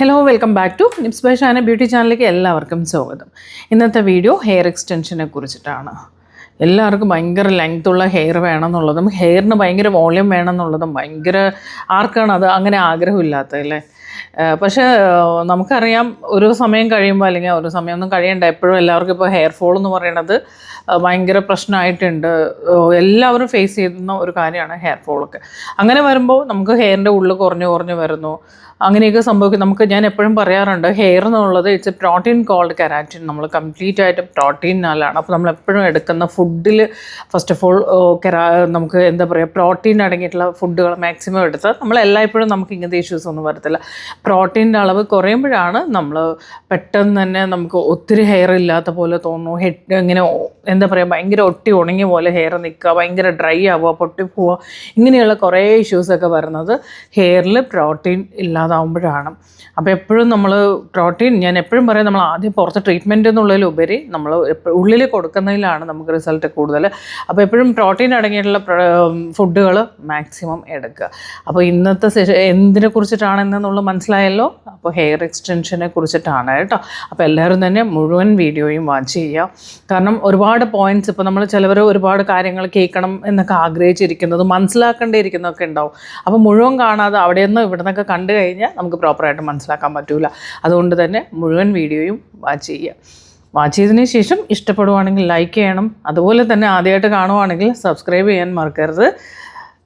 Hello welcome back to Nips by Shana beauty ചാനലിലേക്ക് എല്ലാവർക്കും സ്വാഗതം. ഇന്നത്തെ വീഡിയോ ഹെയർ എക്സ്റ്റൻഷനെ കുറിച്ചിട്ടാണ്. എല്ലാവർക്കും ഭയങ്കര ലെങ്ത്തുള്ള ഹെയർ വേണമെന്നുള്ളതും ഹെയറിന് ഭയങ്കര വോളിയം വേണമെന്നുള്ളതും ഭയങ്കര ആർക്കാണ് അത് അങ്ങനെ ആഗ്രഹമില്ലാത്തതല്ലേ അല്ലേ? പക്ഷേ നമുക്കറിയാം ഒരു സമയം കഴിയുമ്പോൾ അല്ലെങ്കിൽ ഒരു സമയമൊന്നും കഴിയണ്ട എപ്പോഴും എല്ലാവർക്കും ഇപ്പോൾ ഹെയർ ഫോൾ എന്ന് പറയുന്നത് ഭയങ്കര പ്രശ്നമായിട്ടുണ്ട്. എല്ലാവരും ഫേസ് ചെയ്യുന്ന ഒരു കാര്യമാണ് ഹെയർ ഫോളൊക്കെ അങ്ങനെ വരുമ്പോൾ നമുക്ക് ഹെയറിന്റെ ഉള്ളിൽ കുറഞ്ഞു കുറഞ്ഞു വരുന്നു. അങ്ങനെയൊക്കെ സംഭവിക്കും. നമുക്ക് ഞാൻ എപ്പോഴും പറയാറുണ്ട് ഹെയർ എന്നുള്ളത് it's a protein called keratin നമ്മൾ കംപ്ലീറ്റ് ആയിട്ട് പ്രോട്ടീനാലാണ് അപ്പോൾ നമ്മൾ എപ്പോഴും എടുക്കുന്ന ഫുഡിൽ ഫസ്റ്റ് ഓഫ് ഓൾ കെരാ നമുക്ക് എന്താ പറയുക പ്രോട്ടീൻ അടങ്ങിയിട്ടുള്ള ഫുഡുകൾ മാക്സിമം എടുത്ത് നമ്മൾ എല്ലായ്പ്പോഴും നമുക്ക് ഇങ്ങനത്തെ ഇഷ്യൂസ് ഒന്നും വരത്തില്ല. പ്രോട്ടീന്റെ അളവ് കുറയുമ്പോഴാണ് നമ്മൾ പെട്ടെന്ന് തന്നെ നമുക്ക് ഒത്തിരി ഹെയർ ഇല്ലാത്ത പോലെ തോന്നുന്നു. ഹെഡ് ഇങ്ങനെ എന്താ പറയുക ഭയങ്കര ഒട്ടി ഉണങ്ങിയ പോലെ ഹെയർ നിൽക്കുക ഭയങ്കര ഡ്രൈ ആവുക പൊട്ടി പോവുക ഇങ്ങനെയുള്ള കുറേ ഇഷ്യൂസൊക്കെ വരുന്നത് ഹെയറിൽ പ്രോട്ടീൻ ഇല്ലാതാവുമ്പോഴാണ് അപ്പോൾ എപ്പോഴും നമ്മൾ പ്രോട്ടീൻ ഞാൻ എപ്പോഴും പറയാം നമ്മൾ ആദ്യം പുറത്ത് ട്രീറ്റ്മെന്റ് എന്നുള്ളതിലുപരി നമ്മൾ ഉള്ളിൽ കൊടുക്കുന്നതിലാണ് നമുക്ക് റിസൾട്ട് കൂടുതൽ അപ്പോൾ എപ്പോഴും പ്രോട്ടീൻ അടങ്ങിയിട്ടുള്ള ഫുഡുകൾ മാക്സിമം എടുക്കുക. അപ്പോൾ ഇന്നത്തെ സെഷൻ എന്തിനെ കുറിച്ചിട്ടാണെന്നുള്ളത് മനസ്സിലായല്ലോ? അപ്പോൾ ഹെയർ എക്സ്റ്റൻഷനെ കുറിച്ചിട്ടാണ് കേട്ടോ. അപ്പോൾ എല്ലാവരും തന്നെ മുഴുവൻ വീഡിയോയും വാച്ച് ചെയ്യുക. കാരണം ഒരുപാട് പോയിന്റ്സ് ഇപ്പോൾ നമ്മൾ ചിലവർ ഒരുപാട് കാര്യങ്ങൾ കേൾക്കണം എന്നൊക്കെ ആഗ്രഹിച്ചിരിക്കുന്നത് മനസ്സിലാക്കേണ്ടിയിരിക്കുന്നതൊക്കെ ഉണ്ടാവും. അപ്പോൾ മുഴുവൻ കാണാതെ അവിടെ നിന്ന് ഇവിടെ നിന്നൊക്കെ കണ്ടു കഴിഞ്ഞാൽ നമുക്ക് പ്രോപ്പറായിട്ട് മനസ്സിലാക്കാൻ പറ്റില്ല അതുകൊണ്ട് തന്നെ മുഴുവൻ വീഡിയോയും വാച്ച് ചെയ്യുക. വാച്ച് ചെയ്തതിന് ശേഷം ഇഷ്ടപ്പെടുവാണെങ്കിൽ ലൈക്ക് ചെയ്യണം. അതുപോലെ തന്നെ ആദ്യമായിട്ട് കാണുവാണെങ്കിൽ സബ്സ്ക്രൈബ് ചെയ്യാൻ മറക്കരുത്.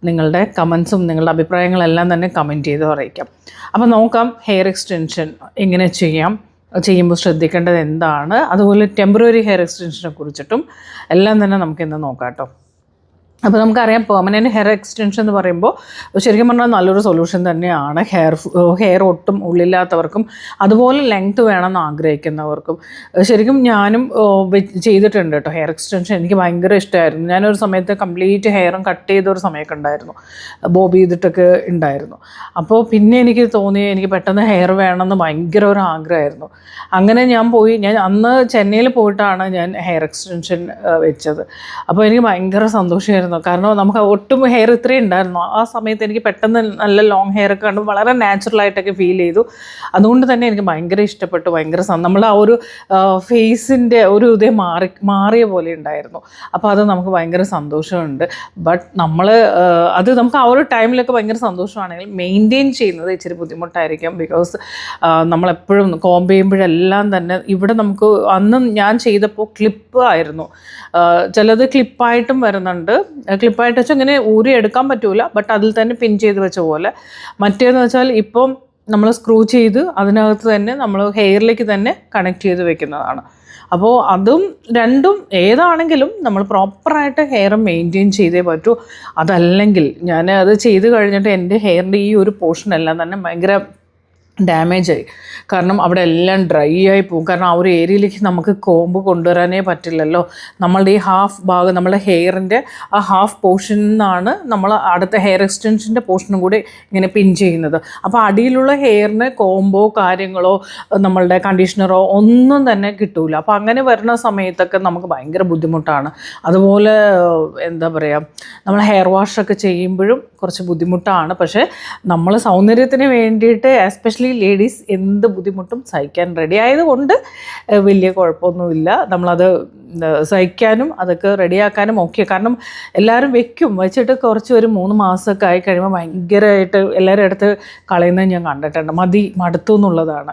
നിങ്ങളുടെ കമൻസും നിങ്ങളുടെ അഭിപ്രായങ്ങളെല്ലാം തന്നെ കമന്റ് ചെയ്ത് അറിയിക്കാം. അപ്പോൾ നോക്കാം ഹെയർ എക്സ്റ്റൻഷൻ എങ്ങനെ ചെയ്യാം? ചെയ്യുമ്പോൾ ശ്രദ്ധിക്കേണ്ടത് എന്താണ്? അതുപോലെ ടെമ്പററി ഹെയർ എക്സ്റ്റൻഷനെ കുറിച്ചിട്ടും എല്ലാം തന്നെ നമുക്കിന്ന് നോക്കാം കേട്ടോ. അപ്പോൾ നമുക്കറിയാം പെർമനന്റ് ഹെയർ എക്സ്റ്റൻഷൻ എന്ന് പറയുമ്പോൾ ശരിക്കും പറഞ്ഞാൽ നല്ലൊരു സൊല്യൂഷൻ തന്നെയാണ് ഹെയർ ഹെയർ ഒട്ടും ഉള്ളില്ലാത്തവർക്കും അതുപോലെ ലെങ്ത് വേണമെന്ന് ആഗ്രഹിക്കുന്നവർക്കും. ശരിക്കും ഞാനും ചെയ്തിട്ടുണ്ട് കേട്ടോ ഹെയർ എക്സ്റ്റൻഷൻ എനിക്ക് ഭയങ്കര ഇഷ്ടമായിരുന്നു ഞാനൊരു സമയത്ത് കംപ്ലീറ്റ് ഹെയറും കട്ട് ചെയ്ത ഒരു സമയമൊക്കെ ഉണ്ടായിരുന്നു. ബോബ് ചെയ്തിട്ടൊക്കെ ഉണ്ടായിരുന്നു. അപ്പോൾ പിന്നെ എനിക്ക് തോന്നി എനിക്ക് പെട്ടെന്ന് ഹെയർ വേണമെന്ന് ഭയങ്കര ഒരു ആഗ്രഹമായിരുന്നു. അങ്ങനെ ഞാൻ പോയി ഞാൻ അന്ന് ചെന്നൈയിൽ പോയിട്ടാണ് ഞാൻ ഹെയർ എക്സ്റ്റൻഷൻ വെച്ചത്. അപ്പോൾ എനിക്ക് ഭയങ്കര സന്തോഷമായിരുന്നു കാരണം നമുക്ക് ഒട്ടും ഹെയർ ഇത്രയും ഉണ്ടായിരുന്നു. ആ സമയത്ത് എനിക്ക് പെട്ടെന്ന് നല്ല ലോങ് ഹെയർ ഒക്കെ കണ്ടു വളരെ നാച്ചുറലായിട്ടൊക്കെ ഫീൽ ചെയ്തു. അതുകൊണ്ട് തന്നെ എനിക്ക് ഭയങ്കര ഇഷ്ടപ്പെട്ടു. ഭയങ്കര നമ്മൾ ആ ഒരു ഫേസിന്റെ ഒരു ഇതേ മാറി മാറിയ പോലെ ഉണ്ടായിരുന്നു. അപ്പോൾ അത് നമുക്ക് ഭയങ്കര സന്തോഷമുണ്ട്. ബട്ട് നമ്മൾ അത് നമുക്ക് ആ ഒരു ടൈമിലൊക്കെ ഭയങ്കര സന്തോഷമാണെങ്കിൽ മെയിന്റെയിൻ ചെയ്യുന്നത് ഇച്ചിരി ബുദ്ധിമുട്ടായിരിക്കും. ബിക്കോസ് നമ്മളെപ്പോഴും കോമ്പ് ചെയ്യുമ്പോഴെല്ലാം തന്നെ ഇവിടെ നമുക്ക് അന്ന് ഞാൻ ചെയ്തപ്പോൾ ക്ലിപ്പ് ആയിരുന്നു. ചിലത് ക്ലിപ്പായിട്ടും വരുന്നുണ്ട്. ക്ലിപ്പായിട്ട് വെച്ചാൽ ഇങ്ങനെ ഊരി എടുക്കാൻ പറ്റൂല ബട്ട് അതിൽ തന്നെ പിൻ ചെയ്ത് വെച്ച പോലെ. മറ്റേന്ന് വെച്ചാൽ ഇപ്പം നമ്മൾ സ്ക്രൂ ചെയ്ത് അതിനകത്ത് തന്നെ നമ്മൾ ഹെയറിലേക്ക് തന്നെ കണക്ട് ചെയ്ത് വെക്കുന്നതാണ്. അപ്പോൾ അതും രണ്ടും ഏതാണെങ്കിലും നമ്മൾ പ്രോപ്പറായിട്ട് ഹെയർ മെയിന്റെയിൻ ചെയ്തേ പറ്റൂ. അതല്ലെങ്കിൽ ഞാൻ അത് ചെയ്ത് കഴിഞ്ഞിട്ട് എന്റെ ഹെയറിന്റെ ഈ ഒരു പോർഷൻ എല്ലാം തന്നെ ഭയങ്കര ഡാമേജ് ആയി. കാരണം അവിടെ എല്ലാം ഡ്രൈ ആയി പോകും. കാരണം ആ ഒരു ഏരിയയിലേക്ക് നമുക്ക് കോമ്പ് കൊണ്ടുവരാനേ പറ്റില്ലല്ലോ. നമ്മളുടെ ഈ ഹാഫ് ഭാഗം നമ്മുടെ ഹെയറിന്റെ ആ ഹാഫ് പോർഷനിൽ നിന്നാണ് നമ്മൾ അടുത്ത ഹെയർ എക്സ്റ്റൻഷന്റെ പോർഷനും കൂടി ഇങ്ങനെ പിൻ ചെയ്യുന്നത്. അപ്പോൾ അടിയിലുള്ള ഹെയറിന് കോമ്പോ കാര്യങ്ങളോ നമ്മളുടെ കണ്ടീഷണറോ ഒന്നും തന്നെ കിട്ടൂല. അപ്പോൾ അങ്ങനെ വരുന്ന സമയത്തൊക്കെ നമുക്ക് ഭയങ്കര ബുദ്ധിമുട്ടാണ്. അതുപോലെ എന്താ പറയുക നമ്മൾ ഹെയർ വാഷൊക്കെ ചെയ്യുമ്പോഴും കുറച്ച് ബുദ്ധിമുട്ടാണ്. പക്ഷേ നമ്മൾ സൗന്ദര്യത്തിന് വേണ്ടിയിട്ട് എസ്പെഷ്യലി ലേഡീസ് എന്ത് ബുദ്ധിമുട്ടും സഹിക്കാൻ റെഡി ആയതുകൊണ്ട് വലിയ കുഴപ്പമൊന്നുമില്ല. നമ്മളത് സഹിക്കാനും അതൊക്കെ റെഡിയാക്കാനും ഓക്കെ കാരണം എല്ലാവരും വെക്കും. വെച്ചിട്ട് കുറച്ച് ഒരു മൂന്ന് മാസമൊക്കെ ആയി കഴിയുമ്പോൾ ഭയങ്കരമായിട്ട് എല്ലാവരും അടുത്ത് കളയുന്നത് ഞാൻ കണ്ടിട്ടുണ്ട്. മതി മടുത്തു എന്നുള്ളതാണ്.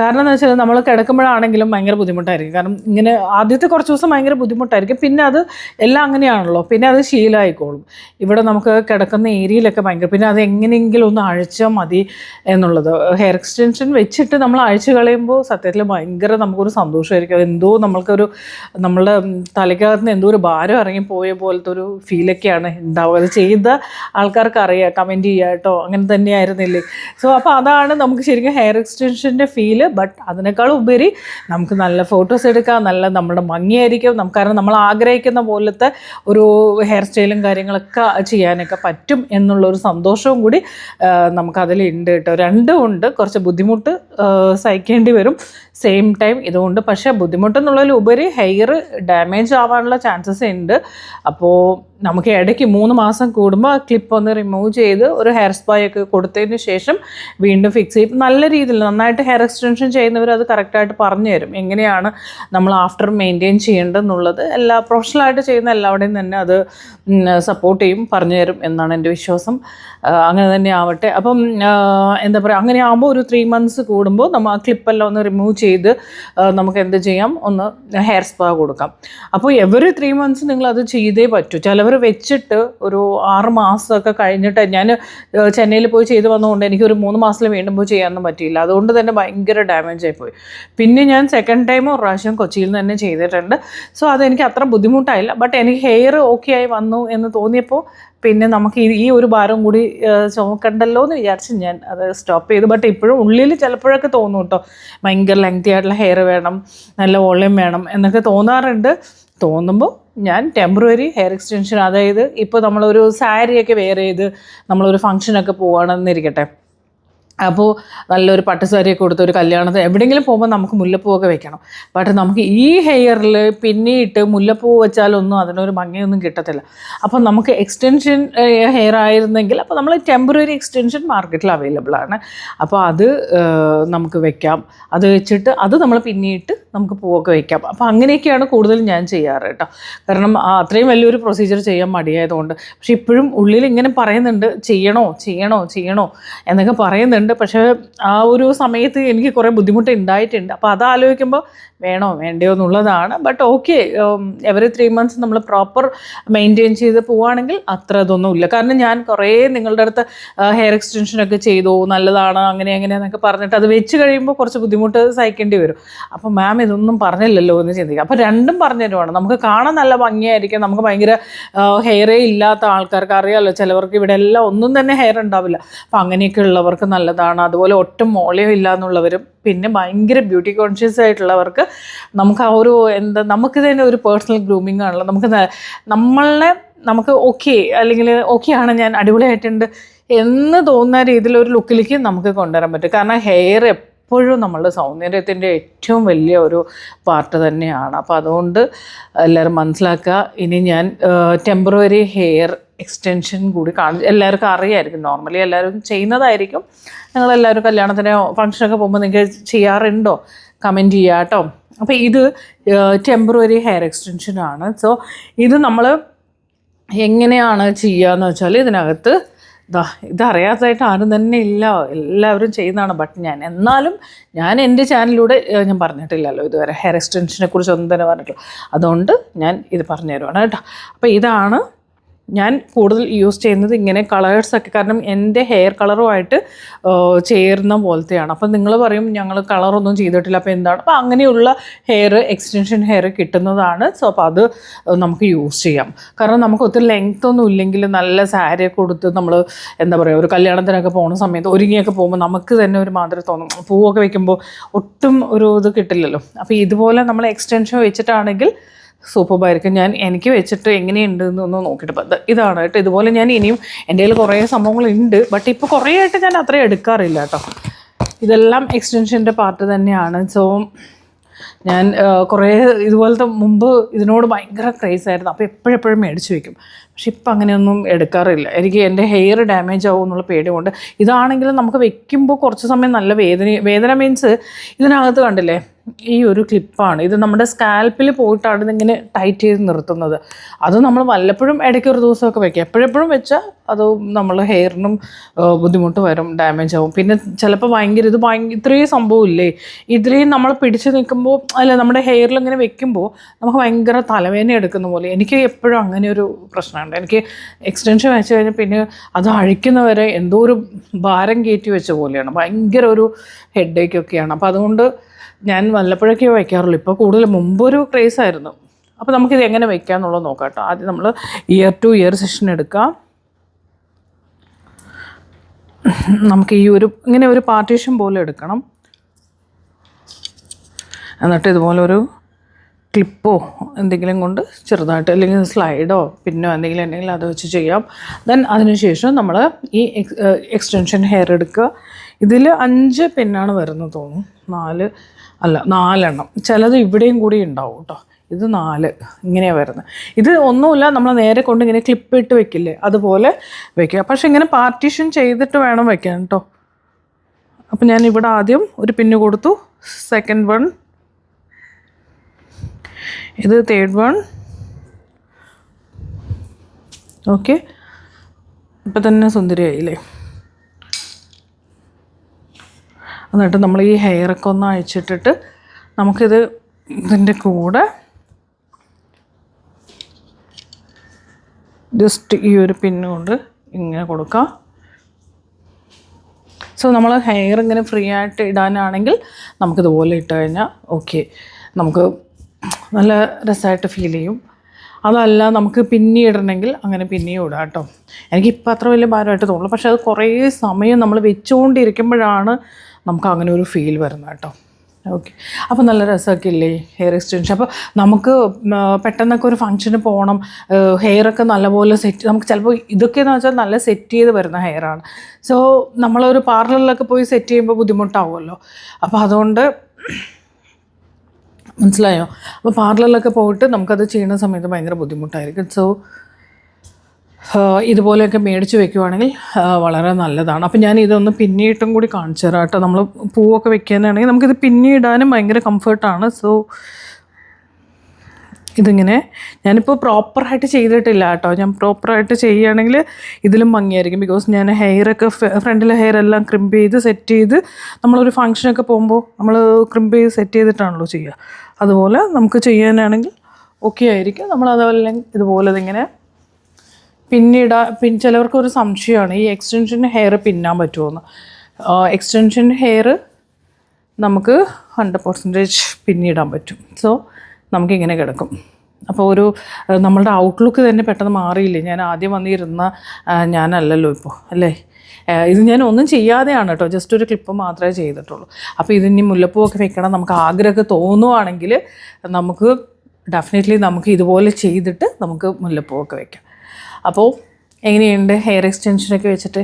കാരണം എന്ന് വെച്ചാൽ നമ്മൾ കിടക്കുമ്പോഴാണെങ്കിലും ഭയങ്കര ബുദ്ധിമുട്ടായിരിക്കും. കാരണം ഇങ്ങനെ ആദ്യത്തെ കുറച്ച് ദിവസം ഭയങ്കര ബുദ്ധിമുട്ടായിരിക്കും. പിന്നെ അത് എല്ലാം അങ്ങനെയാണല്ലോ. പിന്നെ അത് ശീലമായിക്കോളും. ഇവിടെ നമുക്ക് കിടക്കുന്ന ഏരിയയിലൊക്കെ ഭയങ്കര പിന്നെ അത് എങ്ങനെയെങ്കിലും ഒന്ന് അഴിച്ചാൽ മതി എന്നുള്ളത്. ഹെയർ എക്സ്റ്റൻഷൻ വെച്ചിട്ട് നമ്മൾ അഴിച്ചു കളയുമ്പോൾ സത്യത്തിൽ ഭയങ്കര നമുക്കൊരു സന്തോഷമായിരിക്കും. എന്തോ നമ്മൾക്കൊരു നമ്മളുടെ തലയ്ക്കകത്ത് എന്തോ ഒരു ഭാരം ഇറങ്ങിപ്പോയ പോലത്തെ ഒരു ഫീലൊക്കെയാണ് ഉണ്ടാവുക. അത് ചെയ്ത ആൾക്കാർക്ക് അറിയാം കമന്റ് ചെയ്യുക കേട്ടോ. അങ്ങനെ തന്നെയായിരുന്നില്ലേ? സോ അപ്പോൾ അതാണ് നമുക്ക് ശരിക്കും ഹെയർ എക്സ്റ്റൻഷന്റെ ഫീൽ ബട്ട് അതിനേക്കാൾ ഉപരി നമുക്ക് നല്ല ഫോട്ടോസ് എടുക്കാം നല്ല നമ്മുടെ ഭംഗിയായിരിക്കും. നമുക്ക് കാരണം നമ്മൾ ആഗ്രഹിക്കുന്ന പോലത്തെ ഒരു ഹെയർ സ്റ്റൈലും കാര്യങ്ങളൊക്കെ ചെയ്യാനൊക്കെ പറ്റും എന്നുള്ളൊരു സന്തോഷവും കൂടി നമുക്കതിലുണ്ട് കേട്ടോ. രണ്ടും ഉണ്ട്. കുറച്ച് ബുദ്ധിമുട്ട് സഹിക്കേണ്ടി വരും. സെയിം ടൈം ഇതുകൊണ്ട്. പക്ഷേ ബുദ്ധിമുട്ടെന്നുള്ളതിലുപരി ഹെയർ ഡാമേജ് ആവാനുള്ള ചാൻസസ് ഉണ്ട്. അപ്പോൾ നമുക്ക് ഇടയ്ക്ക് മൂന്ന് മാസം കൂടുമ്പോൾ ആ ക്ലിപ്പ് ഒന്ന് റിമൂവ് ചെയ്ത് ഒരു ഹെയർ സ്പാ ഒക്കെ കൊടുത്തതിന് ശേഷം വീണ്ടും ഫിക്സ് ചെയ്യും. നല്ല രീതിയിൽ നന്നായിട്ട് ഹെയർ എക്സ്റ്റൻഷൻ ചെയ്യുന്നവർ അത് കറക്റ്റായിട്ട് പറഞ്ഞു തരും. എങ്ങനെയാണ് നമ്മൾ ആഫ്റ്റർ മെയിന്റെയിൻ ചെയ്യേണ്ടതെന്നുള്ളത്. എല്ലാ പ്രൊഫഷണലായിട്ട് ചെയ്യുന്ന എല്ലാവരുടെയും തന്നെ അത് സപ്പോർട്ട് ചെയ്യും പറഞ്ഞു തരും എന്നാണ് എന്റെ വിശ്വാസം. അങ്ങനെ തന്നെ ആവട്ടെ. അപ്പം എന്താ പറയുക അങ്ങനെ ആകുമ്പോൾ ഒരു ത്രീ മന്ത്സ് കൂടുമ്പോൾ നമ്മൾ ആ ക്ലിപ്പെല്ലാം ഒന്ന് റിമൂവ് ചെയ്ത് നമുക്ക് എന്ത് ചെയ്യാം? ഒന്ന് ഹെയർ സ്പാ കൊടുക്കാം. അപ്പോൾ എവറി ത്രീ മന്ത്സ് നിങ്ങൾ അത് ചെയ്തേ പറ്റൂ. ചിലവർ വെച്ചിട്ട് ഒരു ആറ് മാസമൊക്കെ കഴിഞ്ഞിട്ട് ഞാൻ ചെന്നൈയിൽ പോയി ചെയ്ത് വന്നതുകൊണ്ട് എനിക്ക് ഒരു മൂന്ന് മാസത്തിൽ വീണ്ടും പോയി ചെയ്യാനൊന്നും പറ്റിയില്ല. അതുകൊണ്ട് തന്നെ ഭയങ്കര ഡാമേജ് ആയിപ്പോയി പിന്നെ ഞാൻ സെക്കൻഡ് ടൈം ഒരു പ്രാവശ്യം കൊച്ചിയിൽ നിന്ന് തന്നെ ചെയ്തിട്ടുണ്ട്. സോ അതെനിക്ക് അത്ര ബുദ്ധിമുട്ടായില്ല. ബട്ട് എനിക്ക് ഹെയർ ഓക്കെ ആയി വന്നു എന്ന് തോന്നിയപ്പോൾ പിന്നെ നമുക്ക് ഈ- ഒരു ഭാരം കൂടി ചുമക്കണ്ടല്ലോ എന്ന് വിചാരിച്ച് ഞാൻ അത് സ്റ്റോപ്പ് ചെയ്തു. ബട്ട് ഇപ്പോഴും ഉള്ളിൽ ചിലപ്പോഴൊക്കെ തോന്നും കേട്ടോ. ഭയങ്കര ലെങ്തി ആയിട്ടുള്ള ഹെയർ വേണം നല്ല വോളിയം വേണം എന്നൊക്കെ തോന്നാറുണ്ട്. തോന്നുമ്പോൾ ഞാൻ ടെമ്പററി ഹെയർ എക്സ്റ്റൻഷൻ അതായത് ഇപ്പോൾ നമ്മളൊരു സാരിയൊക്കെ വെയർ ചെയ്ത് നമ്മളൊരു ഫങ്ഷനൊക്കെ പോവുകയാണെന്നിരിക്കട്ടെ അപ്പോൾ നല്ലൊരു പട്ടുസാരിയൊക്കെ കൊടുത്ത് ഒരു കല്യാണത്തിന് എവിടെയെങ്കിലും പോകുമ്പോൾ നമുക്ക് മുല്ലപ്പൂവൊക്കെ വെക്കണം. ബട്ട് നമുക്ക് ഈ ഹെയറിൽ പിന്നിയിട്ട് മുല്ലപ്പൂ വെച്ചാലൊന്നും അതിനൊരു ഭംഗിയൊന്നും കിട്ടത്തില്ല. അപ്പോൾ നമുക്ക് എക്സ്റ്റൻഷൻ ഹെയർ ആയിരുന്നെങ്കിൽ അപ്പോൾ നമ്മൾ ടെമ്പററി എക്സ്റ്റൻഷൻ മാർക്കറ്റിൽ അവൈലബിൾ ആണ്. അപ്പോൾ അത് നമുക്ക് വെക്കാം. അത് വെച്ചിട്ട് അത് നമ്മൾ പിന്നിയിട്ട് നമുക്ക് പൂവൊക്കെ വയ്ക്കാം അപ്പോൾ അങ്ങനെയൊക്കെയാണ് കൂടുതലും ഞാൻ ചെയ്യാറ് കേട്ടോ. കാരണം അത്രയും വലിയൊരു പ്രൊസീജിയർ ചെയ്യാൻ മടിയായതുകൊണ്ട്. പക്ഷെ ഇപ്പോഴും ഉള്ളിൽ ഇങ്ങനെ പറയുന്നുണ്ട് ചെയ്യണോ ചെയ്യണോ ചെയ്യണോ? എന്നൊക്കെ പറയുന്നുണ്ട്. പക്ഷേ ആ ഒരു സമയത്ത് എനിക്ക് കുറേ ബുദ്ധിമുട്ട് ഉണ്ടായിട്ടുണ്ട് അപ്പോൾ അത് ആലോചിക്കുമ്പോൾ വേണോ വേണ്ടയോ എന്നുള്ളതാണ്. But okay every three months നമ്മൾ പ്രോപ്പർ മെയിന്റെയിൻ ചെയ്ത് പോവുകയാണെങ്കിൽ അത്ര ഇതൊന്നും ഇല്ല. കാരണം ഞാൻ കുറേ നിങ്ങളുടെ അടുത്ത് ഹെയർ എക്സ്റ്റൻഷനൊക്കെ ചെയ്തു നല്ലതാണ് അങ്ങനെ അങ്ങനെ എന്നൊക്കെ പറഞ്ഞിട്ട് അത് വെച്ച് കഴിയുമ്പോൾ കുറച്ച് ബുദ്ധിമുട്ട് സഹിക്കേണ്ടി വരും. അപ്പോൾ മാം ഇതൊന്നും പറഞ്ഞില്ലല്ലോ എന്ന് ചിന്തിക്കുക അപ്പോൾ രണ്ടും പറഞ്ഞു തരുവാണ് നമുക്ക് കാണാൻ നല്ല ഭംഗിയായിരിക്കും. നമുക്ക് ഭയങ്കര ഹെയറേ ഇല്ലാത്ത ആൾക്കാർക്ക് അറിയാമല്ലോ ചിലവർക്ക് ഇവിടെ എല്ലാം ഒന്നും തന്നെ ഹെയർ ഉണ്ടാവില്ല. അപ്പോൾ അങ്ങനെയൊക്കെ ഉള്ളവർക്ക് നല്ലതാണ്. അതുപോലെ ഒട്ടും മോളയോ ഇല്ല എന്നുള്ളവരും പിന്നെ ഭയങ്കര ബ്യൂട്ടി കോൺഷ്യസ് ആയിട്ടുള്ളവർക്ക് നമുക്ക് ആ ഒരു എന്താ നമുക്ക് തന്നെ ഒരു പേഴ്സണൽ ഗ്രൂമിങ് ആണല്ലോ. നമുക്ക് നമ്മളെ നമുക്ക് ഓക്കെ അല്ലെങ്കിൽ ഓക്കെ ആണ് ഞാൻ അടിപൊളിയായിട്ടുണ്ട് എന്ന് തോന്നുന്ന രീതിയിൽ ഒരു ലുക്കിലേക്ക് നമുക്ക് കൊണ്ടുവരാൻ പറ്റും. കാരണം ഹെയർ എപ്പോഴും നമ്മളുടെ സൗന്ദര്യത്തിന്റെ ഏറ്റവും വലിയ ഒരു പാർട്ട് തന്നെയാണ്. അപ്പോൾ അതുകൊണ്ട് എല്ലാവരും മനസ്സിലാക്കുക. ഇനി ഞാൻ ടെമ്പററി ഹെയർ എക്സ്റ്റൻഷൻ കൂടി കാണും. എല്ലാവർക്കും അറിയായിരിക്കും. നോർമലി എല്ലാവരും ചെയ്യുന്നതായിരിക്കും. ഞങ്ങളെല്ലാവരും കല്യാണത്തിന് ഫംഗ്ഷനൊക്കെ പോകുമ്പോൾ നിങ്ങൾക്ക് ചെയ്യാറുണ്ടോ? കമന്റ് ചെയ്യുക കേട്ടോ. അപ്പോൾ ഇത് ടെമ്പററി ഹെയർ എക്സ്റ്റൻഷനാണ് സോ ഇത് നമ്മൾ എങ്ങനെയാണ് ചെയ്യുക എന്ന് വെച്ചാൽ ഇതിനകത്ത് ഇതാ ഇതറിയാത്തതായിട്ട് ആരും തന്നെ ഇല്ല. എല്ലാവരും ചെയ്യുന്നതാണ് ബട്ട് ഞാൻ. എന്നാലും ഞാൻ എന്റെ ചാനലിലൂടെ ഞാൻ പറഞ്ഞിട്ടില്ലല്ലോ ഇതുവരെ. ഹെയർ എക്സ്റ്റൻഷനെ കുറിച്ച് ഒന്നും തന്നെ പറഞ്ഞിട്ടില്ല. അതുകൊണ്ട് ഞാൻ ഇത് പറഞ്ഞു തരുവാണ് കേട്ടോ. അപ്പോൾ ഇതാണ് ഞാൻ കൂടുതൽ യൂസ് ചെയ്യുന്നത് ഇങ്ങനെ കളേഴ്സൊക്കെ കാരണം എന്റെ ഹെയർ കളറുമായിട്ട് ചേരുന്ന പോലത്തെയാണ്. അപ്പം നിങ്ങൾ പറയും ഞങ്ങൾ കളറൊന്നും ചെയ്തിട്ടില്ല. അപ്പോൾ എന്താണ്? അപ്പോൾ അങ്ങനെയുള്ള ഹെയർ എക്സ്റ്റൻഷൻ ഹെയർ കിട്ടുന്നതാണ്. സോ അപ്പോൾ അത് നമുക്ക് യൂസ് ചെയ്യാം. കാരണം നമുക്ക് ഒത്തിരി ലെങ്ത് ഒന്നും ഇല്ലെങ്കിൽ നല്ല സാരിയൊക്കെ കൊടുത്ത് നമ്മൾ എന്താ പറയുക ഒരു കല്യാണത്തിനൊക്കെ പോകുന്ന സമയത്ത് ഒരുങ്ങിയൊക്കെ പോകുമ്പോൾ നമുക്ക് തന്നെ ഒരു മാതിരി തോന്നും. പൂവൊക്കെ വെക്കുമ്പോൾ ഒട്ടും ഒരു ഇത് കിട്ടില്ലല്ലോ. അപ്പോൾ ഇതുപോലെ നമ്മൾ എക്സ്റ്റൻഷൻ വെച്ചിട്ടാണെങ്കിൽ സൂപ്പർബായിരിക്കും. ഞാൻ എനിക്ക് വെച്ചിട്ട് എങ്ങനെയുണ്ട് എന്നൊന്ന് നോക്കിയിട്ട് ഇതാണ് കേട്ടോ. ഇതുപോലെ ഞാൻ ഇനിയും എന്റെ കയ്യിൽ കുറേ സംഭവങ്ങളുണ്ട്. ബട്ട് ഇപ്പോൾ കുറേ ആയിട്ട് ഞാൻ അത്രയും എടുക്കാറില്ല കേട്ടോ. ഇതെല്ലാം എക്സ്റ്റൻഷന്റെ പാർട്ട് തന്നെയാണ്. സോ ഞാൻ കുറേ ഇതുപോലത്തെ മുമ്പ് ഇതിനോട് ഭയങ്കര ക്രേസ് ആയിരുന്നു. അപ്പോൾ എപ്പോഴെപ്പോഴും മേടിച്ച് വെക്കും. പക്ഷെ ഇപ്പം അങ്ങനെയൊന്നും എടുക്കാറില്ല. എനിക്ക് എന്റെ ഹെയർ ഡാമേജ് ആവും എന്നുള്ള പേടി കൊണ്ട് ഇതാണെങ്കിലും നമുക്ക് വെക്കുമ്പോൾ കുറച്ച് സമയം നല്ല വേദന വേദന മീൻസ് ഇതിനകത്ത് കണ്ടില്ലേ ഈ ഒരു ക്ലിപ്പാണ് ഇത് നമ്മുടെ സ്കാൽപ്പിൽ പോയിട്ടാണ് ഇതിങ്ങനെ ടൈറ്റ് ചെയ്ത് നിർത്തുന്നത്. അത് നമ്മൾ വല്ലപ്പോഴും ഇടയ്ക്ക് ഒരു ദിവസമൊക്കെ വെക്കുക എപ്പോഴെപ്പോഴും വെച്ചാൽ അത് നമ്മൾ ഹെയറിനും ബുദ്ധിമുട്ട് വരും ഡാമേജ് ആവും. പിന്നെ ചിലപ്പോൾ ഭയങ്കര ഇത് ഭയങ്കര ഇത്രയും സംഭവം ഇല്ലേ? ഇത്രയും നമ്മൾ പിടിച്ച് നിൽക്കുമ്പോൾ അല്ല നമ്മുടെ ഹെയറിൽ ഇങ്ങനെ വെക്കുമ്പോൾ നമുക്ക് ഭയങ്കര തലവേദന എടുക്കുന്ന പോലെ. എനിക്ക് എപ്പോഴും അങ്ങനെ ഒരു പ്രശ്നമുണ്ട് എനിക്ക് എക്സ്റ്റൻഷൻ വെച്ച് കഴിഞ്ഞാൽ പിന്നെ അത് അഴിക്കുന്നവരെ എന്തോ ഒരു ഭാരം കയറ്റി വെച്ച പോലെയാണ്. ഭയങ്കര ഒരു ഹെഡേക്ക് ഒക്കെയാണ്. അപ്പോൾ അതുകൊണ്ട് ഞാൻ വല്ലപ്പോഴൊക്കെ വയ്ക്കാറുള്ളൂ. ഇപ്പോൾ കൂടുതൽ മുമ്പൊരു ക്രേസ് ആയിരുന്നു. അപ്പോൾ നമുക്കിത് എങ്ങനെ വയ്ക്കാം എന്നുള്ളത് നോക്കാം കേട്ടോ. ആദ്യം നമ്മൾ ഇയർ ടു ഇയർ സെഷൻ എടുക്കാം നമുക്ക് ഈ ഒരു ഇങ്ങനെ ഒരു പാർട്ടീഷൻ പോലെ എടുക്കണം. എന്നിട്ട് ഇതുപോലെ ഒരു ക്ലിപ്പോ എന്തെങ്കിലും കൊണ്ട് ചെറുതായിട്ട് അല്ലെങ്കിൽ സ്ലൈഡോ പിന്നോ എന്തെങ്കിലും ഉണ്ടെങ്കിൽ അത് വെച്ച് ചെയ്യാം. ദെൻ അതിനുശേഷം നമ്മൾ ഈ എക്സ്റ്റൻഷൻ ഹെയർ എടുക്കുക. ഇതിൽ അഞ്ച് പിന്നാണ് വരുന്നത് തോന്നുന്നു. നാല് അല്ല നാലെണ്ണം. ചിലത് ഇവിടെയും കൂടി ഉണ്ടാവും കേട്ടോ ഇത് നാല് ഇങ്ങനെയാണ് വരുന്നത്. ഇത് ഒന്നുമില്ല നമ്മൾ നേരെ കൊണ്ട് ഇങ്ങനെ ക്ലിപ്പ് ഇട്ട് വെക്കില്ലേ? അതുപോലെ വെക്കുക. പക്ഷെ ഇങ്ങനെ പാർട്ടീഷൻ ചെയ്തിട്ട് വേണം വെക്കാൻ കേട്ടോ അപ്പം ഞാൻ ഇവിടെ ആദ്യം ഒരു പിന്ന് കൊടുത്തു. സെക്കൻഡ് വൺ ഇത് തേർഡ് വൺ ഓക്കെ ഇപ്പം തന്നെ സുന്ദരിയായില്ലേ? എന്നിട്ട് നമ്മൾ ഈ ഹെയറൊക്കെ ഒന്ന് അഴിച്ചിട്ടിട്ട് നമുക്കിത് ഇതിന്റെ കൂടെ ജസ്റ്റ് ഈ ഒരു പിന്ന് കൊണ്ട് ഇങ്ങനെ കൊടുക്കാം. സോ നമ്മൾ ഹെയർ ഇങ്ങനെ ഫ്രീ ആയിട്ട് ഇടാനാണെങ്കിൽ നമുക്കിതുപോലെ ഇട്ട് കഴിഞ്ഞാൽ ഓക്കെ നമുക്ക് നല്ല രസമായിട്ട് ഫീൽ ചെയ്യും. അതല്ല നമുക്ക് പിന്നെ ഇടണമെങ്കിൽ അങ്ങനെ പിന്നെയും ഇടാം കേട്ടോ. എനിക്കിപ്പോൾ അത്ര വലിയ ഭാരമായിട്ട് തോന്നുള്ളൂ പക്ഷേ അത് കുറേ സമയം നമ്മൾ വെച്ചുകൊണ്ടിരിക്കുമ്പോഴാണ് നമുക്ക് അങ്ങനെ ഒരു ഫീൽ വരുന്നത് കേട്ടോ. ഓക്കെ അപ്പോൾ നല്ല രസമൊക്കെ ഇല്ലേ? ഹെയർ എക്സ്റ്റൻഷൻ അപ്പോൾ നമുക്ക് പെട്ടെന്നൊക്കെ ഒരു ഫംഗ്ഷന് പോകണം. ഹെയറൊക്കെ നല്ലപോലെ സെറ്റ് നമുക്ക് ചിലപ്പോൾ ഇതൊക്കെയെന്ന് വെച്ചാൽ നല്ല സെറ്റ് ചെയ്ത് വരുന്ന ഹെയറാണ് സോ നമ്മളൊരു പാർലറിലൊക്കെ പോയി സെറ്റ് ചെയ്യുമ്പോൾ ബുദ്ധിമുട്ടാവുമല്ലോ. അപ്പോൾ അതുകൊണ്ട് മനസ്സിലായോ? അപ്പോൾ പാർലറിലൊക്കെ പോയിട്ട് നമുക്കത് ചെയ്യുന്ന സമയത്ത് ഭയങ്കര ബുദ്ധിമുട്ടായിരിക്കും. സോ ഇതുപോലെയൊക്കെ മേടിച്ച് വെക്കുവാണെങ്കിൽ വളരെ നല്ലതാണ്. അപ്പോൾ ഞാൻ ഇതൊന്ന് പിന്നിയിട്ടും കൂടി കാണിച്ചു തരാം കേട്ടോ. നമ്മൾ പൂവൊക്കെ വെക്കാനാണെങ്കിൽ നമുക്കിത് പിന്നിടാനും ഭയങ്കര കംഫർട്ടാണ് സോ ഇതിങ്ങനെ ഞാനിപ്പോൾ പ്രോപ്പറായിട്ട് ചെയ്തിട്ടില്ല കേട്ടോ. ഞാൻ പ്രോപ്പറായിട്ട് ചെയ്യുകയാണെങ്കിൽ ഇതിലും ഭംഗിയായിരിക്കും. ബിക്കോസ് ഞാൻ ഹെയറൊക്കെ ഫ്രണ്ടിലെ ഹെയർ എല്ലാം ക്രിമ്പ് ചെയ്ത് സെറ്റ് ചെയ്ത് നമ്മളൊരു ഫങ്ഷനൊക്കെ പോകുമ്പോൾ നമ്മൾ ക്രിമ്പ് ചെയ്ത് സെറ്റ് ചെയ്തിട്ടാണല്ലോ ചെയ്യുക. അതുപോലെ നമുക്ക് ചെയ്യാനാണെങ്കിൽ ഓക്കെ ആയിരിക്കും. നമ്മൾ അതുപോലെ ഇതുപോലെ ഇതിങ്ങനെ പിന്നിടാ പിൻ ചിലവർക്ക് ഒരു സംശയമാണ് ഈ എക്സ്റ്റൻഷൻ ഹെയർ പിന്നാൻ പറ്റുമോ എക്സ്റ്റൻഷൻ ഹെയർ നമുക്ക് ഹൺഡ്രഡ് പെർസെന്റേജ് പിന്നിടാൻ പറ്റും. സോ നമുക്കിങ്ങനെ കിടക്കും. അപ്പോൾ ഒരു നമ്മളുടെ ഔട്ട്ലുക്ക് തന്നെ പെട്ടെന്ന് മാറിയില്ലേ? ഞാൻ ആദ്യം വന്നിരുന്ന ഞാനല്ലല്ലോ ഇപ്പോൾ അല്ലേ? ഇത് ഞാൻ ഒന്നും ചെയ്യാതെയാണ് കേട്ടോ ജസ്റ്റ് ഒരു ക്ലിപ്പ് മാത്രമേ ചെയ്തിട്ടുള്ളൂ. അപ്പോൾ ഇതിനി മുല്ലപ്പൂവൊക്കെ വെക്കണം നമുക്ക് ആഗ്രഹമൊക്കെ തോന്നുവാണെങ്കിൽ നമുക്ക് ഡെഫിനറ്റ്ലി നമുക്ക് ഇതുപോലെ ചെയ്തിട്ട് നമുക്ക് മുല്ലപ്പൂവൊക്കെ വെക്കാം. അപ്പോൾ എങ്ങനെയുണ്ട്? ഹെയർ എക്സ്റ്റൻഷനൊക്കെ വെച്ചിട്ട്?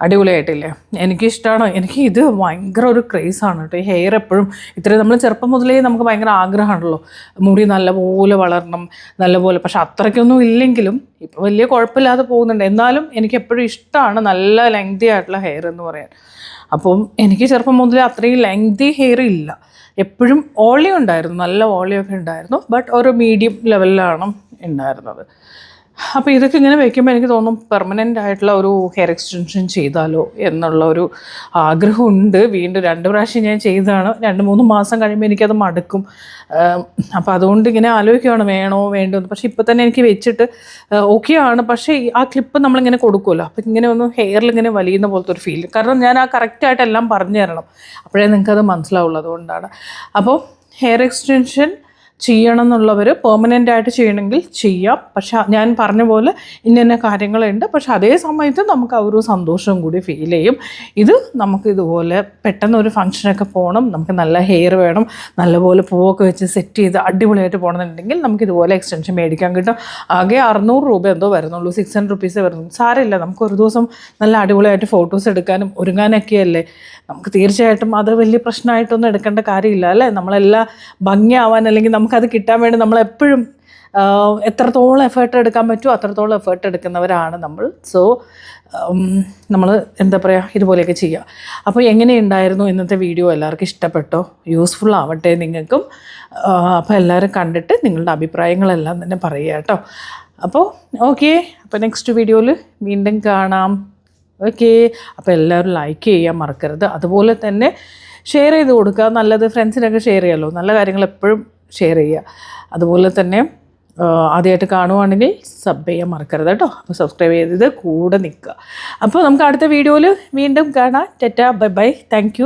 അടിപൊളിയായിട്ടില്ലേ? എനിക്കിഷ്ടമാണ് എനിക്ക് ഇത് ഭയങ്കര ഒരു ക്രേസാണ് കേട്ടോ. ഈ ഹെയർ എപ്പോഴും ഇത്രയും നമ്മൾ ചെറുപ്പം മുതലേ നമുക്ക് ഭയങ്കര ആഗ്രഹമാണല്ലോ. മുടി നല്ലപോലെ വളരണം നല്ലപോലെ. പക്ഷെ അത്രയ്ക്കൊന്നും ഇല്ലെങ്കിലും ഇപ്പോൾ വലിയ കുഴപ്പമില്ലാതെ പോകുന്നുണ്ട്. എന്നാലും എനിക്ക് എപ്പോഴും ഇഷ്ടമാണ് നല്ല ലെങ്തി ആയിട്ടുള്ള ഹെയർ എന്ന് പറയാൻ. അപ്പം എനിക്ക് ചെറുപ്പം മുതലേ അത്രയും ലെങ്തി ഹെയർ ഇല്ല. എപ്പോഴും ഓളിയം ഉണ്ടായിരുന്നു. നല്ല ഓളിയൊക്കെ ഉണ്ടായിരുന്നു. ബട്ട് ഒരു മീഡിയം ലെവലിലാണ് ഉണ്ടായിരുന്നത്. അപ്പോൾ ഇതൊക്കെ ഇങ്ങനെ വെക്കുമ്പോൾ എനിക്ക് തോന്നും പെർമനന്റ് ആയിട്ടുള്ള ഒരു ഹെയർ എക്സ്റ്റൻഷൻ ചെയ്താലോ എന്നുള്ള ഒരു ആഗ്രഹമുണ്ട്. വീണ്ടും രണ്ട് പ്രാവശ്യം ഞാൻ ചെയ്തതാണ്. രണ്ട് മൂന്ന് മാസം കഴിയുമ്പോൾ എനിക്കത് മടുക്കും. അപ്പോൾ അതുകൊണ്ട് ഇങ്ങനെ ആലോചിക്കുകയാണ് വേണോ വേണ്ടോ എന്ന് പക്ഷേ ഇപ്പോൾ തന്നെ എനിക്ക് വെച്ചിട്ട് ഓക്കെ ആണ്. പക്ഷേ ആ ക്ലിപ്പ് നമ്മളിങ്ങനെ കൊടുക്കുമല്ലോ അപ്പോൾ ഇങ്ങനെ ഒന്ന് ഹെയറിൽ ഇങ്ങനെ വലിയുന്ന പോലത്തെ ഒരു ഫീൽ കാരണം ഞാൻ ആ കറക്റ്റായിട്ട് എല്ലാം പറഞ്ഞു തരണം. അപ്പോഴേ നിങ്ങൾക്കത് മനസ്സിലാവുള്ളൂ അതുകൊണ്ടാണ് അപ്പോൾ ഹെയർ എക്സ്റ്റൻഷൻ ചെയ്യണം എന്നുള്ളവർ പെർമനന്റ് ആയിട്ട് ചെയ്യണമെങ്കിൽ ചെയ്യാം. പക്ഷെ ഞാൻ പറഞ്ഞ പോലെ ഇന്ന കാര്യങ്ങളുണ്ട്. പക്ഷെ അതേ സമയത്ത് നമുക്ക് ആ ഒരു സന്തോഷവും കൂടി ഫീൽ ചെയ്യും. ഇത് നമുക്ക് ഇതുപോലെ പെട്ടെന്ന് ഒരു ഫംഗ്ഷനൊക്കെ പോകണം. നമുക്ക് നല്ല ഹെയർ വേണം. നല്ലപോലെ പൂവൊക്കെ വെച്ച് സെറ്റ് ചെയ്ത് അടിപൊളിയായിട്ട് പോകണമെന്നുണ്ടെങ്കിൽ നമുക്ക് ഇതുപോലെ എക്സ്റ്റൻഷൻ മേടിക്കാൻ കിട്ടും. ആകെ അറുന്നൂറ് രൂപ എന്തോ വരുന്നുള്ളൂ. സിക്സ് ഹൺഡ്രഡ് റുപ്പീസേ വരുന്നുള്ളൂ. സാരമില്ല. നമുക്ക് ഒരു ദിവസം നല്ല അടിപൊളിയായിട്ട് ഫോട്ടോസ് എടുക്കാനും ഒരുങ്ങാനൊക്കെയല്ലേ? നമുക്ക് തീർച്ചയായിട്ടും അത് വലിയ പ്രശ്നമായിട്ടൊന്നും എടുക്കേണ്ട കാര്യമില്ല അല്ലേ? നമ്മളെല്ലാം ഭംഗിയാവാൻ അല്ലെങ്കിൽ നമുക്കത് കിട്ടാൻ വേണ്ടി നമ്മളെപ്പോഴും എത്രത്തോളം എഫേർട്ട് എടുക്കാൻ പറ്റുമോ അത്രത്തോളം എഫേർട്ട് എടുക്കുന്നവരാണ് നമ്മൾ. സോ നമ്മൾ എന്താ പറയുക ഇതുപോലെയൊക്കെ ചെയ്യുക. അപ്പോൾ എങ്ങനെയുണ്ടായിരുന്നു ഇന്നത്തെ വീഡിയോ എല്ലാവർക്കും ഇഷ്ടപ്പെട്ടോ? യൂസ്ഫുൾ ആവട്ടെ നിങ്ങൾക്കും. അപ്പോൾ എല്ലാവരും കണ്ടിട്ട് നിങ്ങളുടെ അഭിപ്രായങ്ങളെല്ലാം തന്നെ പറയുക കേട്ടോ. അപ്പോൾ ഓക്കെ അപ്പോൾ നെക്സ്റ്റ് വീഡിയോയിൽ വീണ്ടും കാണാം. ഓക്കെ അപ്പോൾ എല്ലാവരും ലൈക്ക് ചെയ്യാൻ മറക്കരുത്. അതുപോലെ തന്നെ ഷെയർ ചെയ്ത് കൊടുക്കുക. നല്ലത് ഫ്രണ്ട്സിനൊക്കെ ഷെയർ ചെയ്യാമല്ലോ നല്ല കാര്യങ്ങൾ എപ്പോഴും ഷെയർ ചെയ്യുക. അതുപോലെ തന്നെ ആദ്യമായിട്ട് കാണുവാണെങ്കിൽ സബ് ചെയ്യാൻ മറക്കരുത് കേട്ടോ. അപ്പോൾ സബ്സ്ക്രൈബ് ചെയ്തത് കൂടെ നിൽക്കുക. അപ്പോൾ നമുക്ക് അടുത്ത വീഡിയോയിൽ വീണ്ടും കാണാം. ടെറ്റ ബൈ ബൈ താങ്ക്